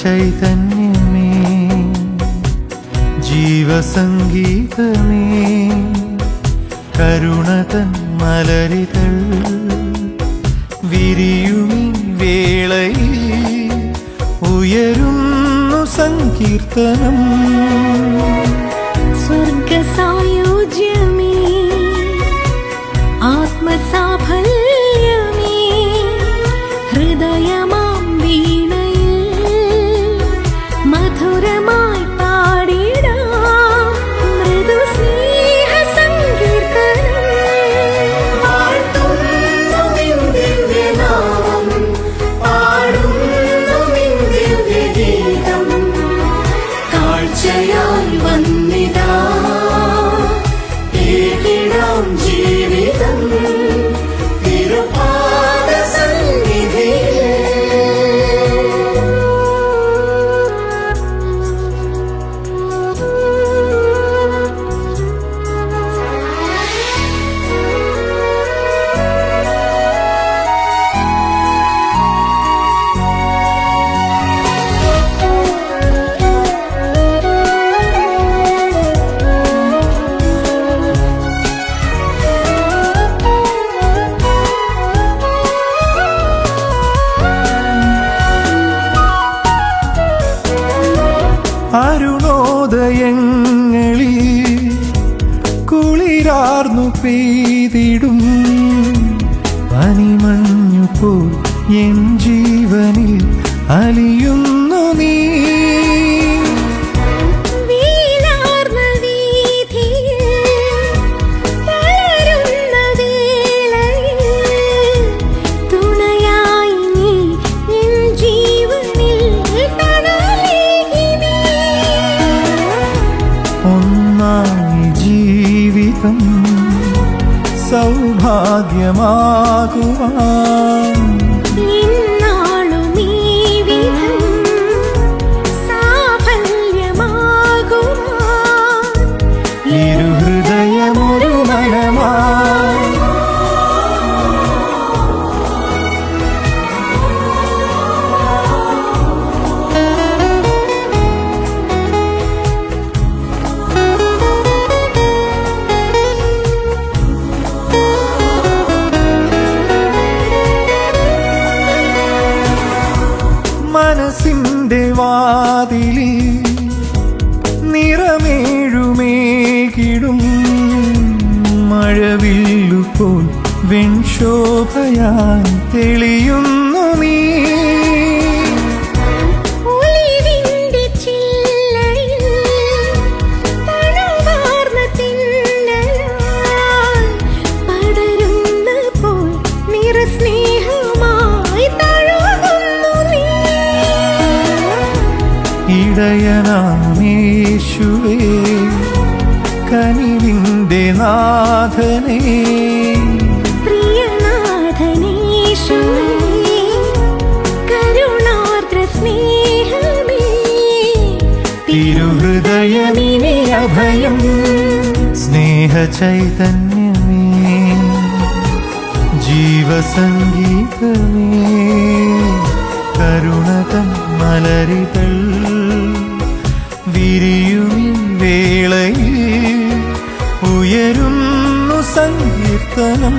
ചൈതന്യമേ ജീവസംഗീതമേ കരുണതൻ മലരിതൾ വിരിയുമി വേളയിൽ ഉയരുന്നു സങ്കീർത്തനം. സ്വർഗസായോജ്യമേ ആത്മസാഫല്യമേ അരുണോദയങ്ങളിൽ കുളിരാർന്നു പെയ്തിടും. പനിമഞ്ഞു പോൽ എൻ ജീവനിൽ അലിയുന്നു നീ. ജീവിതം സൗഭാഗ്യമാകുവാൻ. വാതിലിൽ നിറമേഴുമേകിടും. മഴവില്ലുപോൽ വെൺശോഭയാൻ തെളിയുന്നു നീ. ഇടയനാമേശുവേ കനിവിന്റെ നാഥനേ. തിരുഹൃദയമിനി അഭയം ജീവസംഗീതമേ കരുണതം മലരിതൾ സങ്കീർത്തനം.